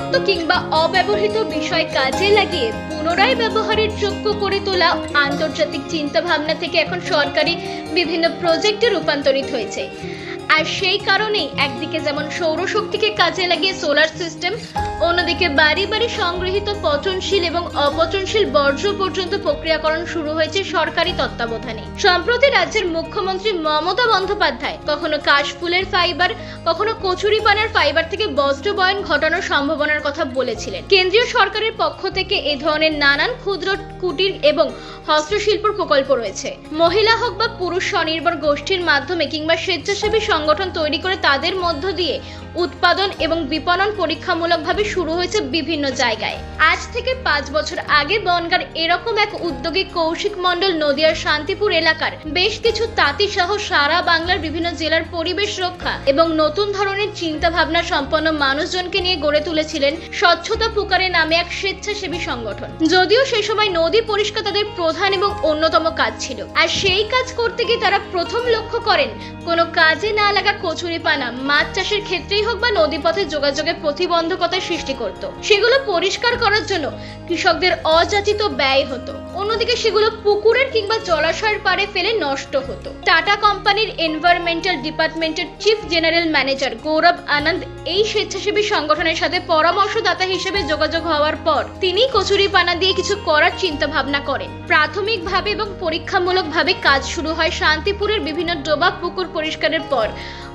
পরিত্যক্ত কিংবা অব্যবহৃত বিষয় কাজে লাগিয়ে পুনরায় ব্যবহারের যোগ্য করে তোলা আন্তর্জাতিক চিন্তা ভাবনা থেকে এখন সরকারি বিভিন্ন প্রজেক্টে রূপান্তরিত হয়েছে। আর সেই কারণেই একদিকে যেমন সৌরশক্তিকে কাজে লাগিয়ে সোলার সিস্টেম অন্যদিকে বাড়ি বাড়ি সংগৃহীত পচনশীল এবং অপচনশীল বর্জ্য পর্যন্ত প্রক্রিয়াকরণ শুরু হয়েছে সরকারি তত্ত্বাবধানে। সম্প্রতি রাজ্যের মুখ্যমন্ত্রী মমতা বন্দ্যোপাধ্যায় কখনো কাশফুলের ফাইবার কখনো কচুরিপানার ফাইবার থেকে বজ্র বয়ন ঘটানোর সম্ভাবনার কথা বলেছিলেন। কেন্দ্রীয় সরকারের পক্ষ থেকে এ ধরনের নানান ক্ষুদ্র কুটির এবং হস্তশিল্প প্রকল্প রয়েছে। মহিলা হোক বা পুরুষ স্বনির্ভর গোষ্ঠীর মাধ্যমে কিংবা স্বেচ্ছাসেবী সংগঠন তৈরি করে তাদের মধ্য দিয়ে উৎপাদন এবং বিপণন পরীক্ষামূলকভাবে শুরু হয়েছে বিভিন্ন জায়গায়। আজ থেকে পাঁচ বছর আগে বনগার এরকম এক উদ্যোগী কৌশিক মণ্ডল নদিয়ার শান্তিপুর এলাকার বেশ কিছু তাঁতি সহ সারা বাংলার বিভিন্ন জেলার পরিবেশ রক্ষা এবং নতুন ধরনের চিন্তা ভাবনা সম্পন্ন মানুষজনকে নিয়ে গড়ে তুলেছিলেন স্বচ্ছতা পুকারে নামে এক স্বেচ্ছাসেবী সংগঠন। যদিও সেই সময় নদী পরিষ্কার তাদের প্রধান এবং অন্যতম কাজ ছিল। আর সেই কাজ করতে গিয়ে তারা প্রথম লক্ষ্য করেন কোনো কাজে না লাগা কচুরিপানা, মাছ চাষের ক্ষেত্রেই হোক বা নদীপথে যোগাযোগের প্রতিবন্ধকতা সৃষ্টি করত। সেগুলো পরিষ্কার করার জন্য কৃষকদের অযাচিত ব্যয় হতো। অন্যদিকে সেগুলো পুকুরের কিংবা জলাশয়ের পাড়ে ফেলে নষ্ট হতো। টাটা কোম্পানির এনভায়রনমেন্টাল ডিপার্টমেন্টের chief general manager Gourab Anand এই স্বেচ্ছাসেবী সংগঠনের সাথে পরামর্শদাতা হিসেবে যোগাযোগ হওয়ার পর তিনি কচুরিপানা দিয়ে কিছু করার চিন্তা ভাবনা করেন। প্রাথমিকভাবে এবং পরীক্ষামূলকভাবে কাজ শুরু হয় শান্তিপুরের বিভিন্ন ডোবা পুকুর পরিষ্কারের পর।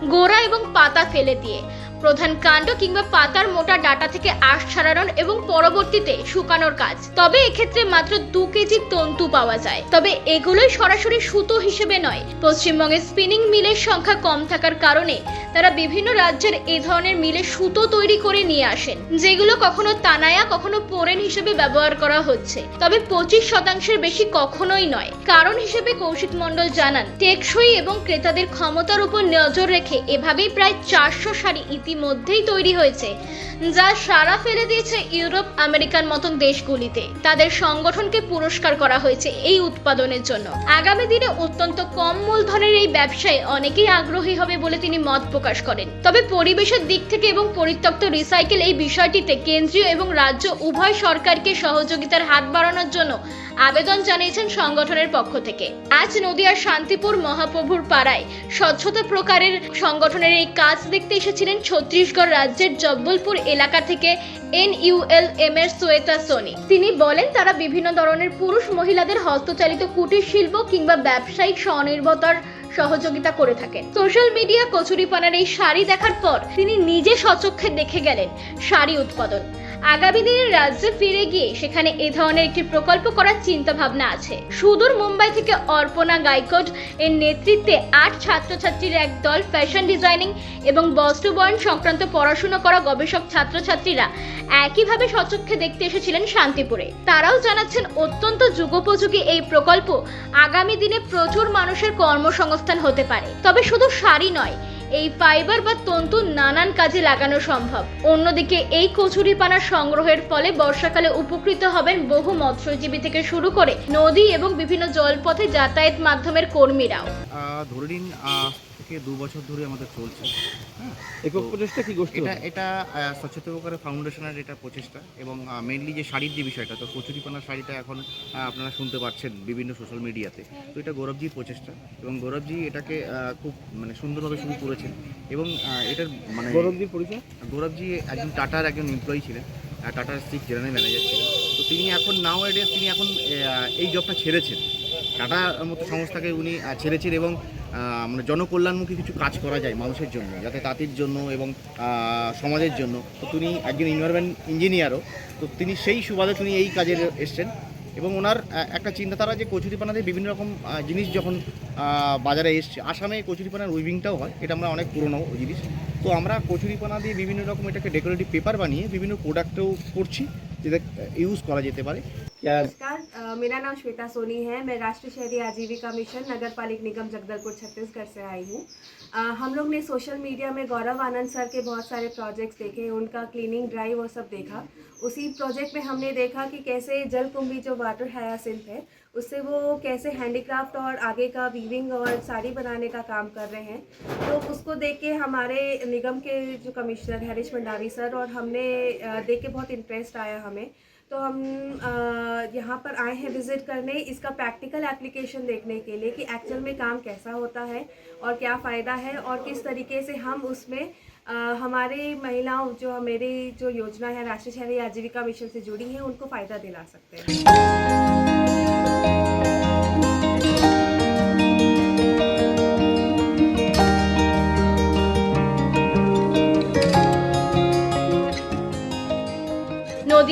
গোড়া এবং পাতা ফেলে দিয়ে প্রধান কাণ্ড কিংবা পাতার মোটা ডাটা থেকে আঁশ ছাড়ানোর এবং পরবর্তীতে শুকানোর কাজ। তবে এক্ষেত্রে মাত্র দু কেজি তন্তু পাওয়া যায়। তবে এগুলোই সরাসরি সুতো হিসেবে নয়, পশ্চিমবঙ্গে স্পিনিং মিলের সংখ্যা কম থাকার কারণে তারা বিভিন্ন রাজ্যের এ ধরনের মিলে সুতো তৈরি করে নিয়ে আসেন, যেগুলো কখনো তানায়া, কখনো পোরেন হিসেবে ব্যবহার করা হচ্ছে। তবে পঁচিশ শতাংশের বেশি কখনোই নয়। কারণ হিসেবে কৌশিক মণ্ডল জানান, টেকসই এবং ক্রেতাদের ক্ষমতার উপর নজর রেখে এভাবেই প্রায় চারশো শাড়ি ইতিমধ্যেই তৈরি হয়েছে, যা সারা ফেলে দিয়েছে ইউরোপ, আমেরিকার মতন দেশগুলিতে। তাদের সংগঠনকে পুরস্কার করা হয়েছে এই উৎপাদনের জন্য। আগামী দিনে অত্যন্ত কম মূলধনের এই ব্যবসায় অনেকেই আগ্রহী হবে বলে তিনি মত প্রকাশ করেন। তবে পরিবেশের দিক থেকে এবং পরিত্যক্ত রিসাইকেল এই বিষয়টিতে কেন্দ্রীয় এবং রাজ্য উভয় সরকারকে সহযোগিতার হাত বাড়ানোর জন্য আবেদন জানিয়েছেন সংগঠনের পক্ষ থেকে। আজ নদিয়ার শান্তিপুর মহাপ্রভুর পাড়ায় স্বচ্ছতা প্রকারের সংগঠনের এই কাজ দেখতে এসেছিলেন ছত্তিশগড় রাজ্যের জব্বলপুর এলাকা থেকে এনইউএল এম এর সোয়েতা সোনি। তিনি বলেন, তারা বিভিন্ন ধরনের পুরুষ মহিলাদের হস্তচালিত কুটির শিল্প কিংবা ব্যবসায়িক স্বনির্ভরতার সহযোগিতা করে থাকে সোশ্যাল মিডিয়া কচুরিপানার এই শাড়ি দেখার পর তিনি নিজে সচক্ষে দেখে গেলেন শাড়ি উৎপাদন। আগামী দিনে রাজ্যে ফিরে গিয়ে সেখানে এ ধরনের একটি প্রকল্প করার চিন্তা ভাবনা আছে। সুদূর মুম্বাই থেকে অর্পণা গাইকোড এর নেতৃত্বে আট ছাত্রছাত্রীর এক দল ফ্যাশন ডিজাইনিং এবং বস্ত্রবয়ন সংক্রান্ত পড়াশোনা করা গবেষক ছাত্রছাত্রীরা একইভাবে সচক্ষে দেখতে এসেছিলেন শান্তিপুরে। তারাও জানাচ্ছেন, অত্যন্ত যুগোপযোগী এই প্রকল্প আগামী দিনে প্রচুর মানুষের কর্মসংস্থান হতে পারে। তবে শুধু শাড়ি নয় এই ফাইবার বা তন্তু নানান কাজে লাগানো সম্ভব। অন্যদিকে এই কচুরিপানা সংগ্রহের ফলে বর্ষাকালে উপকৃত হবেন বহু মৎস্যজীবী থেকে শুরু করে নদী এবং বিভিন্ন জলপথে যাতায়াত মাধ্যমের কর্মীরাও। ধরে নিন থেকে দু বছর ধরে আমাদের চলছে। হ্যাঁ? একক প্রচেষ্টা কি গোষ্ঠী এটা এটা আহ, স্বচ্ছতা করে ফাউন্ডেশনের এটা প্রচেষ্টা এবং মেনলি যে শাড়ির যে বিষয়টা তো কচুরিপানার শাড়িটা এখন আপনারা শুনতে পাচ্ছেন বিভিন্ন সোশ্যাল মিডিয়াতে তো। এটা গৌরবজির প্রচেষ্টা এবং গৌরবজি এটাকে খুব মানে সুন্দরভাবে শুরু করেছেন এবং এটার মানে গৌরবজির পরিচয়? গৌরবজি একজন টাটার একজন এমপ্লয়ি ছিলেন টাটার চিফ জেনারেল ম্যানেজার ছিলেন। তো তিনি এখন নাও এডেস তিনি এখন এই জবটা ছেড়েছেন। টাটার মতো সংস্থাকে উনি ছেড়েছেন এবং মানে জনকল্যাণমুখী কিছু কাজ করা যায় মানুষের জন্য, যাতে তাঁতির জন্য এবং সমাজের জন্য। তো তিনি একজন ইনভারমেন্ট ইঞ্জিনিয়ারও তো তিনি সেই সুবাদে তিনি এই কাজে এসছেন এবং ওনার একটা চিন্তাধারা যে কচুরিপানাতে বিভিন্ন রকম জিনিস যখন বাজারে এসছে, আসামে কচুরিপানার উইভিংটাও হয়, এটা আমরা অনেক পুরনো জিনিস। তো আমরা কচুরিপানা দিয়ে বিভিন্ন রকম এটাকে ডেকোরেটিভ পেপার বানিয়ে বিভিন্ন প্রোডাক্টও করছি। যেটা ইউজ করা যেতে পারে क्या नमस्कार अ, मेरा नाम श्वेता सोनी है मैं राष्ट्रीय शहरी आजीविका मिशन नगर पालिक निगम जगदलपुर छत्तीसगढ़ से आई हूँ अ, हम लोग ने सोशल मीडिया में गौरव आनंद सर के बहुत सारे प्रोजेक्ट्स देखे उनका क्लीनिंग ड्राइव और सब देखा उसी प्रोजेक्ट में हमने देखा कि कैसे जल कुंभी जो वाटर हायासिंथ है उससे वो कैसे हैंडीक्राफ्ट और आगे का वीविंग और साड़ी बनाने का काम कर रहे हैं। तो उसको देख के हमारे निगम के जो कमिश्नर हरीश मंडावी सर और हमने देख के बहुत इंटरेस्ट आया हमें। तो हम यहाँ पर आए हैं विज़िट करने इसका प्रैक्टिकल एप्लीकेशन देखने के लिए कि एक्चुअल में काम कैसा होता है और क्या फ़ायदा है और किस तरीके से हम उसमें अ, हमारे महिलाओं जो मेरी जो योजना है राष्ट्रीय शहरी आजीविका मिशन से जुड़ी हैं उनको फ़ायदा दिला सकते हैं।